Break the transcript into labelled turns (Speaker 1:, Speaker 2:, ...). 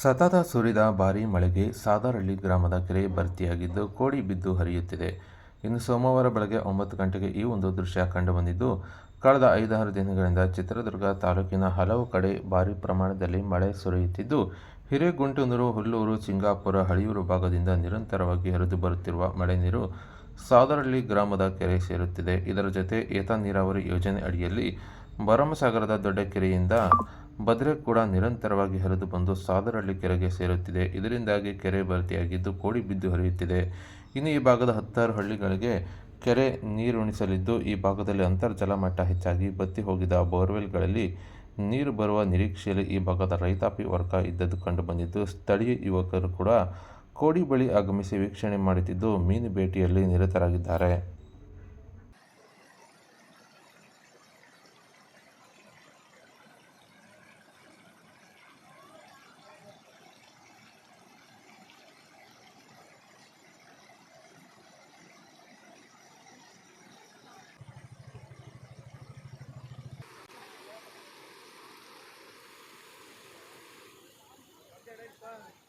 Speaker 1: ಸತತ ಸುರಿದ ಭಾರೀ ಮಳೆಗೆ ಸಾದರಳ್ಳಿ ಗ್ರಾಮದ ಕೆರೆ ಭರ್ತಿಯಾಗಿದ್ದು ಕೋಡಿ ಬಿದ್ದು ಹರಿಯುತ್ತಿದೆ. ಇನ್ನು ಸೋಮವಾರ ಬೆಳಗ್ಗೆ ಒಂಬತ್ತು ಗಂಟೆಗೆ ಈ ಒಂದು ದೃಶ್ಯ ಕಂಡುಬಂದಿದ್ದು, ಕಳೆದ ಐದಾರು ದಿನಗಳಿಂದ ಚಿತ್ರದುರ್ಗ ತಾಲೂಕಿನ ಹಲವು ಕಡೆ ಭಾರೀ ಪ್ರಮಾಣದಲ್ಲಿ ಮಳೆ ಸುರಿಯುತ್ತಿದ್ದು, ಹಿರೇಗುಂಟೂರು, ಹುಲ್ಲೂರು, ಸಿಂಗಾಪುರ, ಹಳಿಯೂರು ಭಾಗದಿಂದ ನಿರಂತರವಾಗಿ ಹರಿದು ಬರುತ್ತಿರುವ ಮಳೆ ನೀರು ಸಾದರಳ್ಳಿ ಗ್ರಾಮದ ಕೆರೆ ಸೇರುತ್ತಿದೆ. ಇದರ ಜೊತೆ ಏತ ನೀರಾವರಿ ಯೋಜನೆ ಅಡಿಯಲ್ಲಿ ಭರಮಸಾಗರದ ದೊಡ್ಡ ಕೆರೆಯಿಂದ ಭದ್ರೆ ಕೂಡ ನಿರಂತರವಾಗಿ ಹರಿದು ಬಂದು ಸಾದರಳ್ಳಿ ಕೆರೆಗೆ ಸೇರುತ್ತಿದೆ. ಇದರಿಂದಾಗಿ ಕೆರೆ ಭರ್ತಿಯಾಗಿದ್ದು ಕೋಡಿ ಬಿದ್ದು ಹರಿಯುತ್ತಿದೆ. ಇನ್ನು ಈ ಭಾಗದ ಹತ್ತಾರು ಹಳ್ಳಿಗಳಿಗೆ ಕೆರೆ ನೀರುಣಿಸಲಿದ್ದು, ಈ ಭಾಗದಲ್ಲಿ ಅಂತರ್ಜಲ ಮಟ್ಟ ಹೆಚ್ಚಾಗಿ ಬತ್ತಿ ಹೋಗಿದ ಬೋರ್ವೆಲ್ಗಳಲ್ಲಿ ನೀರು ಬರುವ ನಿರೀಕ್ಷೆಯಲ್ಲಿ ಈ ಭಾಗದ ರೈತಾಪಿ ವರ್ಗ ಇದ್ದದ್ದು ಕಂಡುಬಂದಿದ್ದು ಸ್ಥಳೀಯ ಯುವಕರು ಕೂಡ ಕೋಡಿ ಬಳಿ ಆಗಮಿಸಿ ವೀಕ್ಷಣೆ ಮಾಡುತ್ತಿದ್ದು, ಮೀನು ಭೇಟಿಯಲ್ಲಿ ನಿರತರಾಗಿದ್ದಾರೆ. padre.